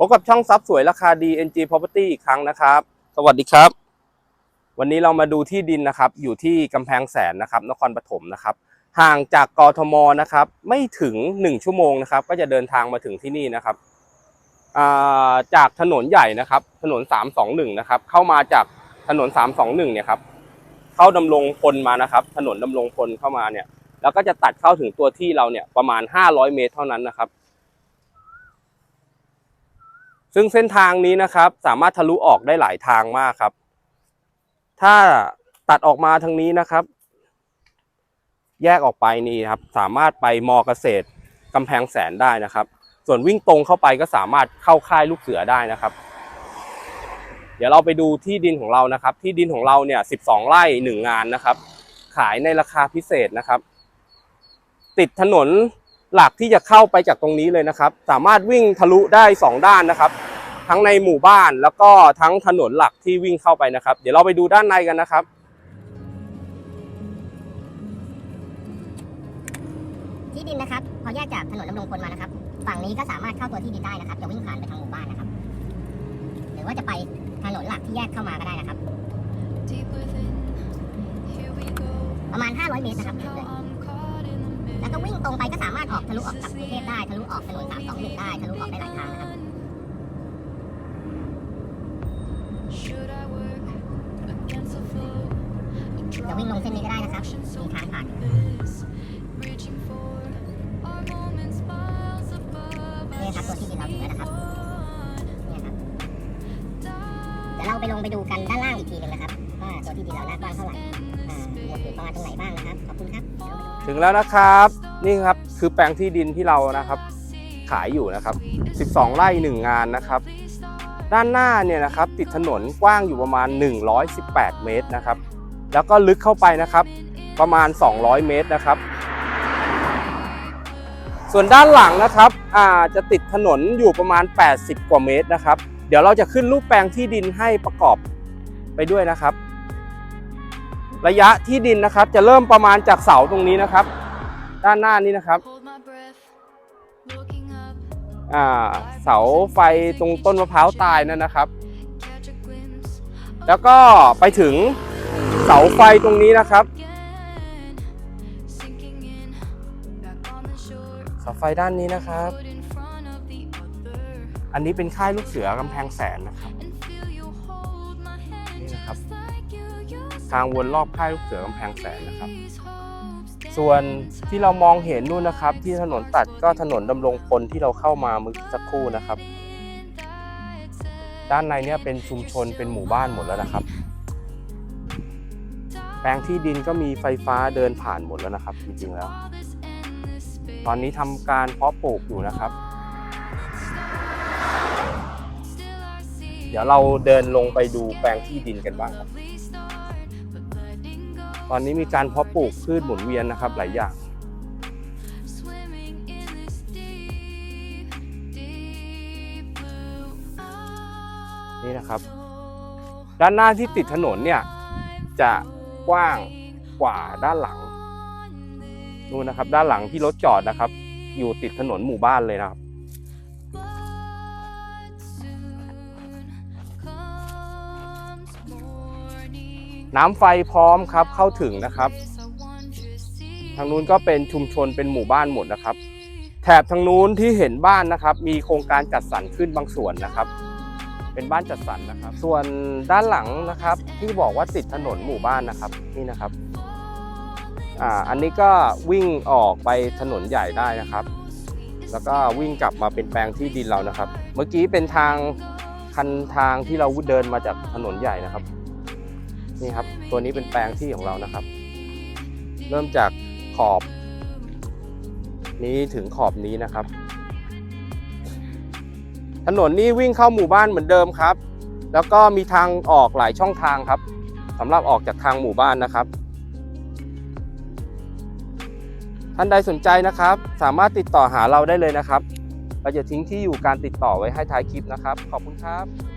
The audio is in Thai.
พบกับช่องซับสวยราคาดี NG Property อีกครั้งนะครับ สวัสดีครับ วันนี้เรามาดูที่ดินนะครับ อยู่ที่กำแพงแสนนะครับ นครปฐมนะครับ ห่างจากกทมนะครับ ไม่ถึง 1 ชั่วโมงนะครับ ก็จะเดินทางมาถึงที่นี่นะครับาจากถนนใหญ่นะครับ ถนน 321 นะครับ เข้ามาจากถนน 321 เนี่ยครับ เข้าดำรงพลมานะครับ ถนนดำรงพลเข้ามาเนี่ย แล้วก็จะตัดเข้าถึงตัวที่เราเนี่ยประมาณ 500 เมตรเท่านั้นนะครับ ซึ่งเส้นทางนี้นะครับ สามารถทะลุออกได้หลายทางมากครับ ถ้าตัดออกมาทางนี้นะครับ แยกออกไปนี่ครับ สามารถไปมอเกษตรกำแพงแสนได้นะครับ ส่วนวิ่งตรงเข้าไปก็สามารถเข้าค่ายลูกเสือได้นะครับ เดี๋ยวเราไปดูที่ดินของเรานะครับ ที่ดินของเราเนี่ย12 ไร่หนึ่งงานนะครับ ขายในราคาพิเศษนะครับ ติดถนน หลักที่จะเข้าไปจากตรงนี้เลยนะครับ สามารถวิ่งทะลุได้ 2 ด้านนะครับ ทั้งในหมู่บ้านแล้วก็ทั้งถนนหลักที่วิ่งเข้าไปนะครับ เดี๋ยวเราไปดูด้านในกันนะครับที่ดินนะครับ พอแยกจากถนนดำรงพลมานะครับ ฝั่งนี้ก็สามารถเข้าตัวที่ดินได้นะครับ จะวิ่งผ่านไปทางหมู่บ้านนะครับ หรือว่าจะไปถนนหลักที่แยกเข้ามาก็ได้นะครับ Deep within, here we go. ประมาณ 500 เมตรนะครับ แล้วก็วิ่ง middle. ตรงไปก็สามารถออกทะลุออกจากกรุงเทพได้ทะลุออกถนน321ได้ทะลุออกได้หลายทางนะครับ Should I work against the flow? จะวิ่งลงเส้นนี้ก็ได้นะครับมีทางผ่าน เราไปลงไปดูกันด้านล่างอีกทีหนึงนะครับว่าตัวที่ดินเราหน้ากว้างเท่าไหร่หมดอยู่ประมาณตรงไหนบ้างนะครับขอบคุณครับ ถึงแล้วนะครับ นี่ครับคือแปลงที่ดินที่เรานะครับ ขายอยู่นะครับ 12 ไร่หนึ่งงานนะครับ ด้านหน้าเนี่ยนะครับ ติดถนนกว้างอยู่ประมาณ 118 เมตรนะครับ แล้วก็ลึกเข้าไปนะครับ ประมาณ 200 เมตรนะครับ ส่วนด้านหลังนะครับอาจะติดถนนอยู่ประมาณ 80 กว่าเมตรนะครับ เดี๋ยวเราจะขึ้นรูปแปลงที่ดินให้ประกอบไปด้วยนะครับ ระยะที่ดินนะครับ จะเริ่มประมาณจากเสาตรงนี้นะครับ ด้านหน้านี้นะครับ Hold my breath, looking up, อ่าเสาไฟตรงต้นมะพร้าวตายนั่นนะครับ catch a glimpse แล้วก็ไปถึงเสาไฟตรงนี้นะครับ again. Sinking in, back on the shore. เสาไฟด้านนี้นะครับ อันนี้เป็นค่ายลูกเสือกำแพงแสนนะครับนี่นะครับ ทางวนรอบค่ายลูกเสือกำแพงแสนนะครับ ส่วนที่เรามองเห็นนู่นนะครับ ที่ถนนตัดก็ถนนดำรงพลที่เราเข้ามาเมื่อสักครู่นะครับ ด้านในเนี่ยเป็นชุมชนเป็นหมู่บ้านหมดแล้วนะครับ แปลงที่ดินก็มีไฟฟ้าเดินผ่านหมดแล้วนะครับ จริงๆแล้ว ตอนนี้ทำการเพาะปลูกอยู่นะครับ เดี๋ยวเราเดินลงไปดูแปลงที่ดินกันบ้างครับ ตอนนี้มีการเพาะปลูกพืชหมุนเวียนนะครับหลายอย่าง นี่นะครับ ด้านหน้าที่ติดถนนเนี่ย จะกว้างกว่าด้านหลังนู่นนะครับ ด้านหลังที่รถจอดนะครับ อยู่ติดถนนหมู่บ้านเลยนะครับ น้ำไฟพร้อมครับเข้าถึงนะครับ ทางนู้นก็เป็นชุมชนเป็นหมู่บ้านหมดนะครับ แถบทางนู้นที่เห็นบ้านนะครับ มีโครงการจัดสรรขึ้นบางส่วนนะครับ เป็นบ้านจัดสรรนะครับ ส่วนด้านหลังนะครับ ที่บอกว่าติดถนนหมู่บ้านนะครับนี่นะครับอ่าอันนี้ก็วิ่งออกไปถนนใหญ่ได้นะครับ แล้วก็วิ่งกลับมาเป็นแปลงที่ดินเรานะครับ เมื่อกี้เป็นทางคันทางที่เราเดินมาจากถนนใหญ่นะครับ นี่ครับ ตัวนี้เป็นแปลงที่ของเรานะครับ เริ่มจากขอบ นี้ถึงขอบนี้นะครับ ถนนนี้วิ่งเข้าหมู่บ้านเหมือนเดิมครับ แล้วก็มีทางออกหลายช่องทางครับสำหรับออกจากทางหมู่บ้านนะครับ ท่านใดสนใจนะครับ สามารถติดต่อหาเราได้เลยนะครับเราจะทิ้งที่อยู่การติดต่อไว้ให้ท้ายคลิปนะครับ ขอบคุณครับ